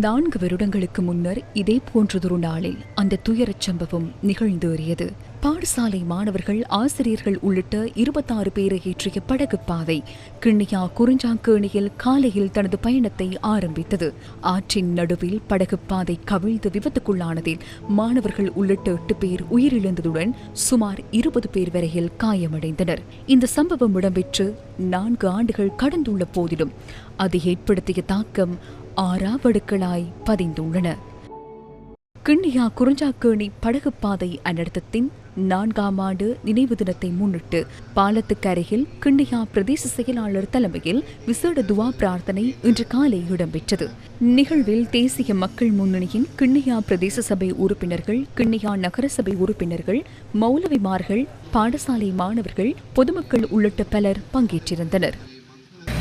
நான்கு வருடங்களுக்கு முன்னர் இதே போன்றதொரு நாளில் அந்த துயரச் சம்பவம் நிகழ்ந்தேறியது. பாடசாலை மாணவர்கள் ஆசிரியர்கள் உள்ளிட்ட இருபத்தாறு பேரை ஏற்றிய படகு பாதை கிண்ணியா குறிஞ்சாங்கேணியில் காலையில் தனது பயணத்தை ஆரம்பித்தது. ஆற்றின் நடுவில் படகு பாதை கவிழ்ந்து விபத்துக்குள்ளானதில் மாணவர்கள் உள்ளிட்ட எட்டு பேர் உயிரிழந்ததுடன் சுமார் இருபது பேர் வரையில் காயமடைந்தனர். இந்த சம்பவம் இடம்பெற்று நான்கு ஆண்டுகள் கடந்துள்ள போதிலும் அது ஏற்படுத்திய தாக்கம் ஆறாவடுக்களாய் பதிந்துள்ளன. கிண்ணியா குறிஞ்சாக்கேணி படகுப்பாதை பாதை அனர்த்தத்தின் நான்காம் ஆண்டு நினைவு தினத்தை முன்னிட்டு பாலத்துக்கு அருகில் கிண்டியா பிரதேச செயலாளர் தலைமையில் விசேட துவா பிரார்த்தனை இன்று காலை இடம்பெற்றது. நிகழ்வில் தேசிய மக்கள் முன்னணியின் கிண்ணியா பிரதேச சபை உறுப்பினர்கள் கிண்ணியா நகரசபை உறுப்பினர்கள் மௌலவிமார்கள் பாடசாலை மாணவர்கள் பொதுமக்கள் உள்ளிட்ட பலர் பங்கேற்றிருந்தனர்.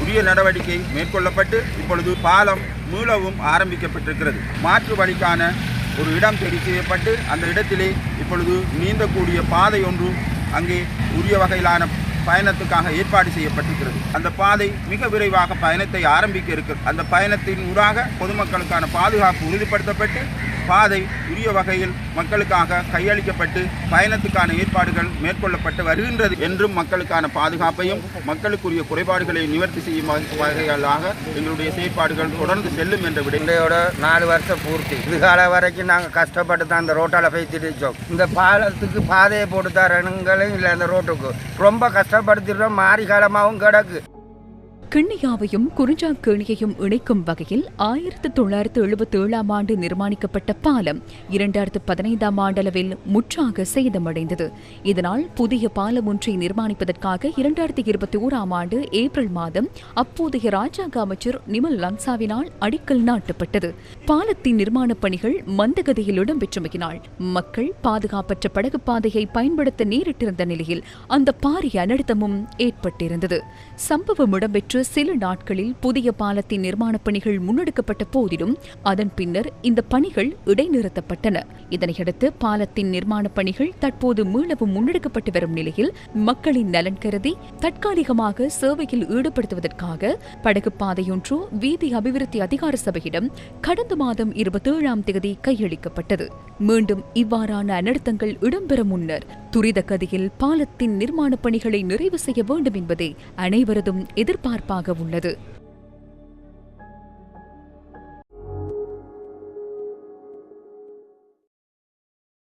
உரிய நடவடிக்கை மேற்கொள்ளப்பட்டு இப்பொழுது பாலம் மீளவும் ஆரம்பிக்கப்பட்டிருக்கிறது. மாற்று வழிக்கான ஒரு இடம் தேடி செய்யப்பட்டு அந்த இடத்திலே இப்பொழுது நீந்தக்கூடிய பாதை ஒன்று அங்கே உரிய வகையிலான பயணத்துக்காக ஏற்பாடு செய்யப்பட்டிருக்கிறது. அந்த பாதை மிக விரைவாக பயணத்தை ஆரம்பிக்க இருக்கிறது. அந்த பயணத்தின் ஊடாக பொதுமக்களுக்கான பாதுகாப்பு உறுதிப்படுத்தப்பட்டு பாதை உரிய வகையில் மக்களுக்காக கையளிக்கப்பட்டு பயணத்துக்கான ஏற்பாடுகள் மேற்கொள்ளப்பட்டு வருகின்றது என்றும் மக்களுக்கான பாதுகாப்பையும் மக்களுக்குரிய குறைபாடுகளை நிவர்த்தி செய்யும் வகைகளாக எங்களுடைய செயற்பாடுகள் தொடர்ந்து செல்லும் என்ற விடையோட நாலு வருஷம் பூர்த்தி. இதுகால வரைக்கும் நாங்கள் கஷ்டப்பட்டு தான் அந்த ரோட்டால் பேசிட்டு இருக்கோம். இந்த பாலத்துக்கு பாதையை போட்டு தரணுங்களும் இல்லை அந்த ரோட்டுக்கு. ரொம்ப கஷ்டப்படுத்திடுறோம். மாறி காலமாகவும் கிடக்கு. கிண்ணியாவையும் குறிஞ்சாக்கேணியையும் இணைக்கும் வகையில் ஆயிரத்து தொள்ளாயிரத்து எழுபத்தி ஏழாம் ஆண்டு நிர்மாணிக்கப்பட்ட பாலம் இரண்டாயிரத்து பதினைந்தாம் ஆண்டளவில் முற்றாக சேதமடைந்தது. இதனால் புதிய பாலம் ஒன்றை நிர்மாணிப்பதற்காக இரண்டாயிரத்தி இருபத்தி ஓராம் ஆண்டு ஏப்ரல் மாதம் அப்போதைய ராஜாங்க அமைச்சர் நிமல் லங்சாவினால் அடிக்கல் நாட்டப்பட்டது. பாலத்தின் நிர்மாணப் பணிகள் மந்தகதியில் இடம்பெற்றமையினால் மக்கள் பாதுகாப்பற்ற படகு பாதையை பயன்படுத்த நேரிட்டிருந்த நிலையில் அந்த பாரிய அனர்த்தமும் ஏற்பட்டிருந்தது. சம்பவம் இடம்பெற்று சில நாட்களில் புதிய பாலத்தின் நிர்மாணப் பணிகள் முன்னெடுக்கப்பட்ட போதிலும் அதன் பின்னர் இந்த பணிகள் இடைநிறுத்தப்பட்டன. இதனையடுத்து பாலத்தின் நிர்மாணப் பணிகள் தற்போது மீளவும் முன்னெடுக்கப்பட்டு வரும் நிலையில் மக்களின் நலன் கருதி தற்காலிகமாக சேவையில் ஈடுபடுத்துவதற்காக படகு பாதையொன்று வீதி அபிவிருத்தி அதிகார சபையிடம் கடந்த மாதம் இருபத்தேழாம் தேதி கையளிக்கப்பட்டது. மீண்டும் இவ்வாறான அனர்த்தங்கள் இடம்பெற முன்னர் துரித கதியில் பாலத்தின் நிர்மாணப் பணிகளை நிறைவு செய்ய வேண்டும் என்பதே அனைவரதும் எதிர்பார்ப்பாக உள்ளது.